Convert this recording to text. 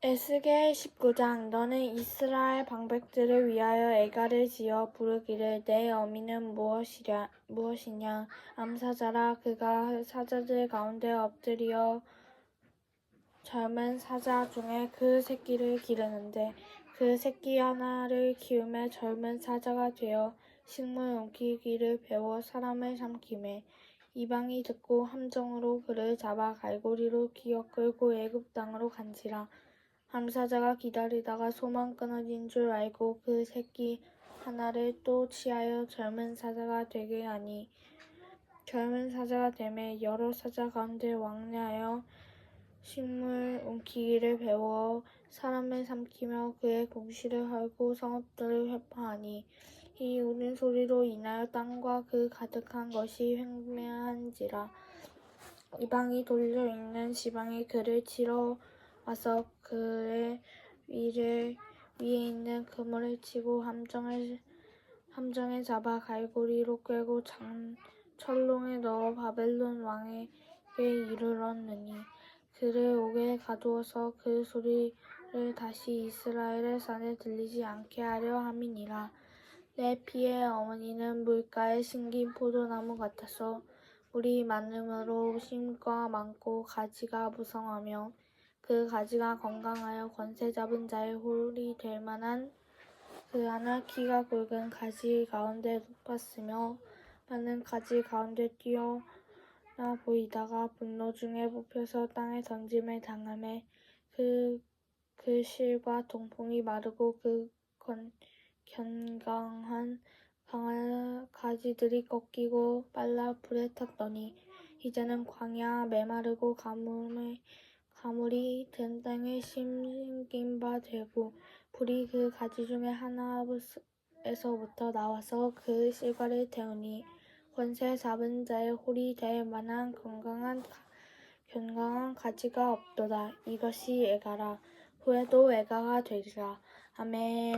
에스겔 19장 너는 이스라엘 방백들을 위하여 애가를 지어 부르기를 내 어미는 무엇이랴 무엇이냐? 암사자라 그가 사자들 가운데 엎드려 젊은 사자 중에 그 새끼를 기르는데 그 새끼 하나를 키우며 젊은 사자가 되어 식물 옮기기를 배워 사람을 삼키매 이방이 듣고 함정으로 그를 잡아 갈고리로 기어 끌고 애굽 땅으로 간지라 암사자가 기다리다가 소망 끊어진 줄 알고 그 새끼 하나를 또 취하여 젊은 사자가 되게 하니 젊은 사자가 되매 여러 사자 가운데 왕래하여 식물 옮기기를 배워 사람을 삼키며 그의 공시를 헐고 성읍들을 회파하니 이 우는 소리로 인하여 땅과 그 가득한 것이 횡매한지라 이방이 돌려 있는 지방에 그를 치러 와서 그의 위를 위에 있는 그물을 치고 함정을 함정에 잡아 갈고리로 꿰고 장 철롱에 넣어 바벨론 왕에게 이르렀느니 그를 옥에 가두어서 그 소리를 다시 이스라엘의 산에 들리지 않게 하려 함이니라. 내 피의 어머니는 물가에 심긴 포도나무 같아서 물이 많음으로 심과 많고 가지가 무성하며 그 가지가 건강하여 권세 잡은 자의 홀이 될 만한 그 하나 키가 굵은 가지 가운데 높았으며 많은 가지 가운데 뛰어 나 보이다가 분노 중에 뽑혀서 땅에 던짐을 당하매 그, 그 실과 동풍이 마르고 그 건, 견강한 강한 가지들이 꺾이고 빨라 불에 탔더니 이제는 광야 메마르고 가뭄에 가물이 든 땅에 심긴 바 되고 불이 그 가지 중에 하나에서부터 나와서 그 실과를 태우니 권세 잡은 자의 홀이 될 만한 건강한 가- 견강한 가지가 없도다. 이것이 애가라. 후에도 애가가 되리라. 아멘